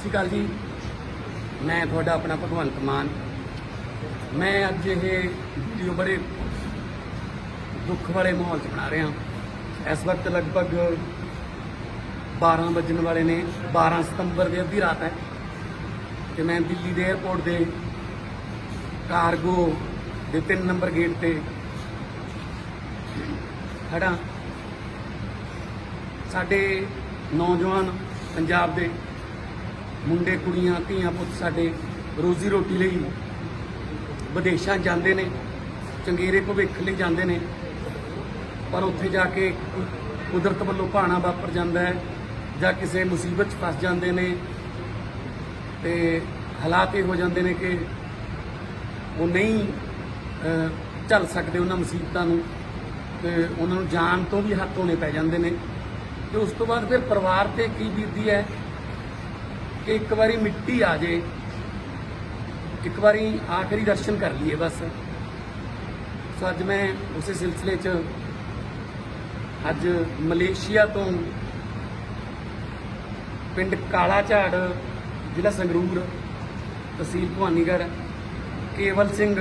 ਸ਼੍ਰੀ ਅਕਾਲ ਜੀ। ਮੈਂ ਤੁਹਾਡਾ ਆਪਣਾ ਭਗਵੰਤ ਮਾਨ। ਮੈਂ ਅੱਜ ਇਹ ਵੀਡੀਓ ਬੜੇ ਦੁੱਖ ਵਾਲੇ ਮਾਹੌਲ 'ਚ ਬਣਾ ਰਿਹਾ। ਇਸ ਵਕਤ ਲਗਭਗ 12 ਵੱਜਣ ਵਾਲੇ ਨੇ। 12 ਸਤੰਬਰ ਦੀ ਅੱਧੀ ਰਾਤ ਹੈ। ਤੇ ਮੈਂ ਦਿੱਲੀ ਦੇ 에ਅਰਪੋਰਟ ਦੇ ਕਾਰਗੋ ਦੇ 3 ਨੰਬਰ ਗੇਟ ਤੇ ਖੜਾ ਸਾਡੇ ਨੌਜਵਾਨ ਪੰਜਾਬ ਦੇ ਮੁੰਡੇ ਕੁੜੀਆਂ ਧੀਆਂ ਪੁੱਤ ਸਾਡੇ ਰੋਜ਼ੀ ਰੋਟੀ ਲਈ ਵਿਦੇਸ਼ਾਂ ਜਾਂਦੇ ਨੇ ਚੰਗੇਰੇ ਭਵਿੱਖ ਲਈ ਜਾਂਦੇ ਨੇ। ਪਰ ਉੱਥੇ ਜਾ ਕੇ ਕੁਦਰਤ ਵੱਲੋਂ ਭਾਣਾ ਵਾਪਰ ਜਾਂਦਾ ਹੈ ਜਾਂ ਕਿਸੇ ਮੁਸੀਬਤ 'ਚ ਫਸ ਜਾਂਦੇ ਨੇ ਤੇ ਹਾਲਾਤ ਇਹ ਹੋ ਜਾਂਦੇ ਨੇ ਕਿ ਉਹ ਨਹੀਂ ਅਹ, ਝੱਲ ਸਕਦੇ ਉਹਨਾਂ ਮੁਸੀਬਤਾਂ ਨੂੰ ਤੇ ਉਹਨਾਂ ਨੂੰ ਜਾਨ ਤੋਂ ਵੀ ਹੱਥ ਧੋਣੇ ਪੈ ਜਾਂਦੇ ਨੇ। ਤੇ ਉਸ ਤੋਂ ਬਾਅਦ ਫਿਰ ਪਰਿਵਾਰ ਤੇ ਕੀ ਬੀਤਦੀ ਹੈ? ਕਿ ਇੱਕ ਵਾਰੀ ਮਿੱਟੀ ਆ ਜੇ, ਇੱਕ ਵਾਰੀ ਆਖਰੀ ਦਰਸ਼ਨ ਕਰ ਲਈਏ ਬਸ। ਸੋ ਅੱਜ ਮੈਂ ਉਸੇ ਸਿਲਸਿਲੇ 'ਚ ਅੱਜ ਮਲੇਸ਼ੀਆ ਤੋਂ ਪਿੰਡ ਕਾਲਾ ਝਾੜ ਜ਼ਿਲ੍ਹਾ ਸੰਗਰੂਰ, ਤਹਿਸੀਲ ਭਵਾਨੀਗੜ੍ਹ, ਕੇਵਲ ਸਿੰਘ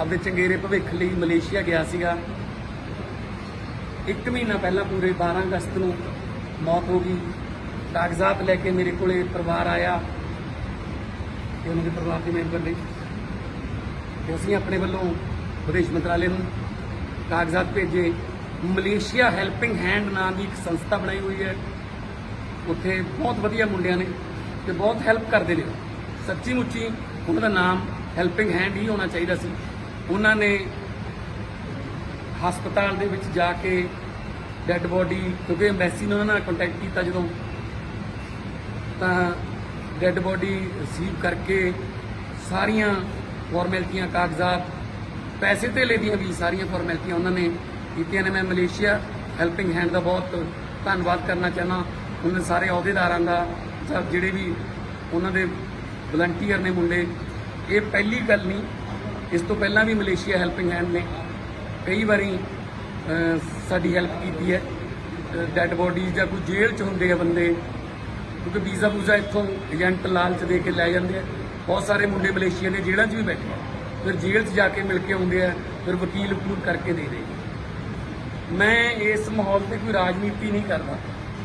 ਆਪਦੇ ਚੰਗੇਰੇ ਭਵਿੱਖ ਲਈ ਮਲੇਸ਼ੀਆ ਗਿਆ ਸੀਗਾ। ਇੱਕ ਮਹੀਨਾ ਪਹਿਲਾਂ ਪੂਰੇ 12 ਅਗਸਤ ਨੂੰ ਮੌਤ ਹੋ ਗਈ। ਕਾਗਜ਼ਾਤ ਲੈ ਕੇ ਮੇਰੇ ਕੋਲੇ ਪਰਿਵਾਰ ਆਇਆ ਤੇ ਉਹਨਾਂ ਦੇ ਪਰਿਵਾਰ ਦੇ ਮੈਂਬਰ ਨੇ। ਤੇ ਅਸੀਂ ਆਪਣੇ ਵੱਲੋਂ ਵਿਦੇਸ਼ ਮੰਤਰਾਲੇ ਨੂੰ ਕਾਗਜ਼ਾਤ ਭੇਜੇ। ਮਲੇਸ਼ੀਆ ਹੈਲਪਿੰਗ ਹੈਂਡ ਨਾਂ ਦੀ ਇੱਕ ਸੰਸਥਾ ਬਣਾਈ ਹੋਈ ਹੈ। ਉੱਥੇ ਬਹੁਤ ਵਧੀਆ ਮੁੰਡਿਆਂ ਨੇ ਤੇ ਬਹੁਤ ਹੈਲਪ ਕਰਦੇ ਨੇ। ਸੱਚੀ ਮੁੱਚੀ ਉਹਨਾਂ ਦਾ ਨਾਮ ਹੈਲਪਿੰਗ ਹੈਂਡ ਹੀ ਹੋਣਾ ਚਾਹੀਦਾ ਸੀ। ਉਹਨਾਂ ਨੇ ਹਸਪਤਾਲ ਦੇ ਵਿੱਚ ਜਾ ਕੇ ਡੈੱਡ ਬੋਡੀ ਕਿਉਂਕਿ ਐਮਬੈਸੀ ਨੇ ਉਹਨਾਂ ਨਾਲ ਕੰਟੈਕਟ ਕੀਤਾ ਜਦੋਂ ਤਾਂ ਡੈੱਡ ਬੋਡੀ ਰਿਸੀਵ ਕਰਕੇ ਸਾਰੀਆਂ ਫਾਰਮੈਲਿਟੀਆਂ ਕਾਗਜ਼ਾਤ, ਪੈਸੇ ਧੇਲੇ ਦੀਆਂ ਵੀ ਸਾਰੀਆਂ ਫਾਰਮੈਲਿਟੀਆਂ ਉਹਨਾਂ ਨੇ ਕੀਤੀਆਂ ਨੇ। ਮੈਂ ਮਲੇਸ਼ੀਆ ਹੈਲਪਿੰਗ ਹੈਂਡ ਦਾ ਬਹੁਤ ਧੰਨਵਾਦ ਕਰਨਾ ਚਾਹਨਾ ਉਹਨਾਂ ਸਾਰੇ ਅਹੁਦੇਦਾਰਾਂ ਦਾ ਜਾਂ ਜਿਹੜੇ ਵੀ ਉਹਨਾਂ ਦੇ ਵਲੰਟੀਅਰ ਨੇ ਮੁੰਡੇ, ਇਹ ਪਹਿਲੀ ਗੱਲ ਨਹੀਂ, ਇਸ ਤੋਂ ਪਹਿਲਾਂ ਵੀ ਮਲੇਸ਼ੀਆ ਹੈਲਪਿੰਗ ਹੈਂਡ ਨੇ ਕਈ ਵਾਰੀ ਸਾਡੀ ਹੈਲਪ ਕੀਤੀ ਹੈ। ਡੈੱਡ ਬੋਡੀਜ਼ ਜਾਂ ਕੋਈ ਜੇਲ੍ਹ 'ਚ ਹੁੰਦੇ ਆ ਬੰਦੇ ਕਿਉਂਕਿ ਵੀਜ਼ਾ ਵੂਜ਼ਾ ਇੱਥੋਂ ਏਜੰਟ ਲਾਲਚ ਦੇ ਕੇ ਲੈ ਜਾਂਦੇ ਆ। ਬਹੁਤ ਸਾਰੇ ਮੁੰਡੇ ਮਲੇਸ਼ੀਆ ਦੇ ਜੇਲ੍ਹਾਂ 'ਚ ਵੀ ਬੈਠੇ ਆ। ਫਿਰ ਜੇਲ੍ਹ 'ਚ ਜਾ ਕੇ ਮਿਲ ਕੇ ਆਉਂਦੇ ਆ, ਫਿਰ ਵਕੀਲ ਵਕੂਲ ਕਰਕੇ ਦੇ ਦੇ। ਮੈਂ ਇਸ ਮਾਹੌਲ ਤੇ ਕੋਈ ਰਾਜਨੀਤੀ ਨਹੀਂ ਕਰਦਾ।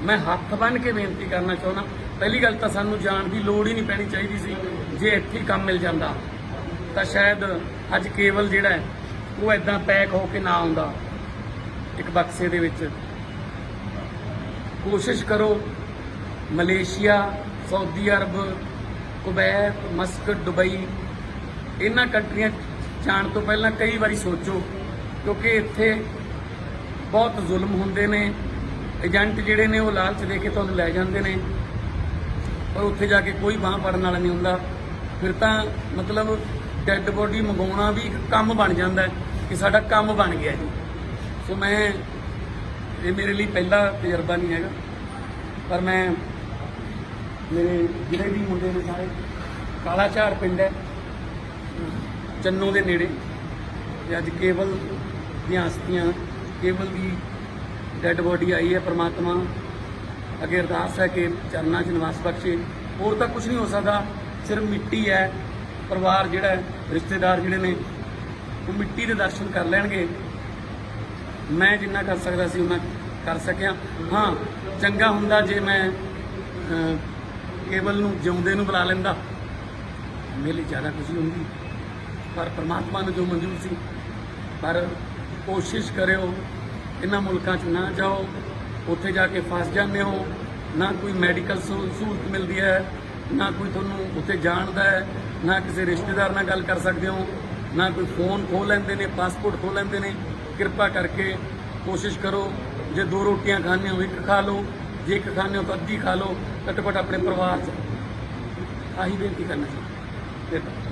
ਮੈਂ ਹੱਥ ਬੰਨ੍ਹ ਕੇ ਬੇਨਤੀ ਕਰਨਾ ਚਾਹੁੰਦਾ। ਪਹਿਲੀ ਗੱਲ ਤਾਂ ਸਾਨੂੰ ਜਾਣ ਦੀ ਲੋੜ ਹੀ ਨਹੀਂ ਪੈਣੀ ਚਾਹੀਦੀ ਸੀ, ਜੇ ਇੱਥੇ ਹੀ ਕੰਮ ਮਿਲ ਜਾਂਦਾ। ਤਾਂ ਸ਼ਾਇਦ ਅੱਜ ਕੇਵਲ ਜਿਹੜਾ ਉਹ ਐਦਾਂ ਪੈਕ ਹੋ ਕੇ ਨਾ ਆਉਂਦਾ। ਇੱਕ ਬਕਸੇ ਦੇ ਵਿੱਚ। ਕੋਸ਼ਿਸ਼ ਕਰੋ Malaysia, Saudi Arab, Kuwait, Muscat, Dubai. ਇਹਨਾਂ ਕੰਟਰੀਆਂ ਜਾਣ ਤੋਂ ਪਹਿਲਾਂ ਕਈ ਵਾਰੀ ਸੋਚੋ, ਕਿਉਂਕਿ ਇੱਥੇ ਬਹੁਤ ਜ਼ੁਲਮ ਹੁੰਦੇ ਨੇ। ਏਜੰਟ ਜਿਹੜੇ ਨੇ ਉਹ ਲਾਲਚ ਦੇ ਕੇ ਤੁਹਾਨੂੰ ਲੈ ਜਾਂਦੇ ਨੇ। ਪਰ ਉੱਥੇ ਜਾ ਕੇ ਕੋਈ ਬਾਹ ਪੜਨ ਵਾਲਾ ਨਹੀਂ ਹੁੰਦਾ। ਫਿਰ ਤਾਂ ਮਤਲਬ ਡੈੱਡ ਬੋਡੀ ਮੰਗਾਉਣਾ ਵੀ ਇੱਕ ਕੰਮ ਬਣ ਜਾਂਦਾ ਕਿ ਸਾਡਾ ਕੰਮ ਬਣ ਗਿਆ ਜੀ। ਸੋ ਮੈਂ, ਇਹ ਮੇਰੇ ਲਈ ਪਹਿਲਾ ਤਜਰਬਾ ਨਹੀਂ ਹੈਗਾ। ਪਰ ਮੈਂ ਮੇਰੇ ਜਿਹੜੇ ਵੀ ਮੁੰਡੇ ਨੇ ਸਾਰੇ, ਕਾਲਾ ਝਾੜ ਪਿੰਡ ਹੈ, ਚੰਨੋ ਦੇ ਨੇੜੇ। ਤੇ ਅੱਜ ਕੇਵਲ ਦੀਆਂ ਹਸਤੀਆਂ, ਕੇਵਲ ਦੀ ਡੈੱਡ ਬੋਡੀ ਆਈ ਹੈ ਪ੍ਰਮਾਤਮਾ। ਅੱਗੇ ਅਰਦਾਸ ਹੈ ਕਿ ਚਰਨਾਂ 'ਚ ਨਿਵਾਸ ਬਖਸ਼ੇ। ਹੋਰ ਤਾਂ ਕੁਝ ਨਹੀਂ ਹੋ ਸਕਦਾ, ਸਿਰਫ ਮਿੱਟੀ ਹੈ। ਪਰਿਵਾਰ ਜਿਹੜਾ ਰਿਸ਼ਤੇਦਾਰ ਜਿਹੜੇ ਨੇ, ਉਹ ਮਿੱਟੀ ਦੇ ਦਰਸ਼ਨ ਕਰ ਲੈਣਗੇ। ਮੈਂ ਜਿੰਨਾ ਕਰ ਸਕਦਾ ਸੀ ਉਹਨਾਂ ਕਰ ਸਕਿਆ। ਹਾਂ, ਚੰਗਾ ਹੁੰਦਾ ਜੇ ਮੈਂ ਕੇਵਲ ਨੂੰ ਜਿਉਂਦੇ ਨੂੰ ਬੁਲਾ ਲੈਂਦਾ। ਮੇਰੇ ਲਈ ਜ਼ਿਆਦਾ ਖੁਸ਼ੀ ਹੁੰਦੀ। ਪਰ ਪ੍ਰਮਾਤਮਾ ਨੂੰ ਜੋ ਮਨਜ਼ੂਰ ਸੀ, ਪਰ ਕੋਸ਼ਿਸ਼ ਕਰਿਓ, ਇਹਨਾਂ ਮੁਲਕਾਂ 'ਚ ਨਾ ਜਾਓ, ਉੱਥੇ ਜਾ ਕੇ ਫਸ ਜਾਂਦੇ ਹੋ। ਨਾ ਕੋਈ ਮੈਡੀਕਲ ਸਹੂਲਤ ਮਿਲਦੀ ਹੈ, ਨਾ ਕੋਈ ਤੁਹਾਨੂੰ ਉੱਥੇ ਜਾਣਦਾ ਹੈ, ਨਾ ਕਿਸੇ ਰਿਸ਼ਤੇਦਾਰ ਨਾਲ ਗੱਲ ਕਰ ਸਕਦੇ ਹੋ, ਨਾ ਕੋਈ ਫੋਨ ਖੋਲ ਲੈਂਦੇ ਨੇ, ਪਾਸਪੋਰਟ ਖੋਲ ਲੈਂਦੇ ਨੇ। ਕਿਰਪਾ ਕਰਕੇ ਕੋਸ਼ਿਸ਼ ਕਰੋ, ਜੇ ਦੋ ਰੋਟੀਆਂ ਖਾਣੇ ਹੋ ਇੱਕ ਖਾ ਲਓ। ਜੇ ਇੱਕ ਖਾਣੇ ਹੋ ਤਾਂ ਅੱਧੀ ਖਾ ਲਓ, ਘੱਟੋ ਘੱਟ ਆਪਣੇ ਪਰਿਵਾਰ 'ਚ ਆਹੀ ਬੇਨਤੀ ਕਰਨਾ ਚਾਹੁੰਦਾ।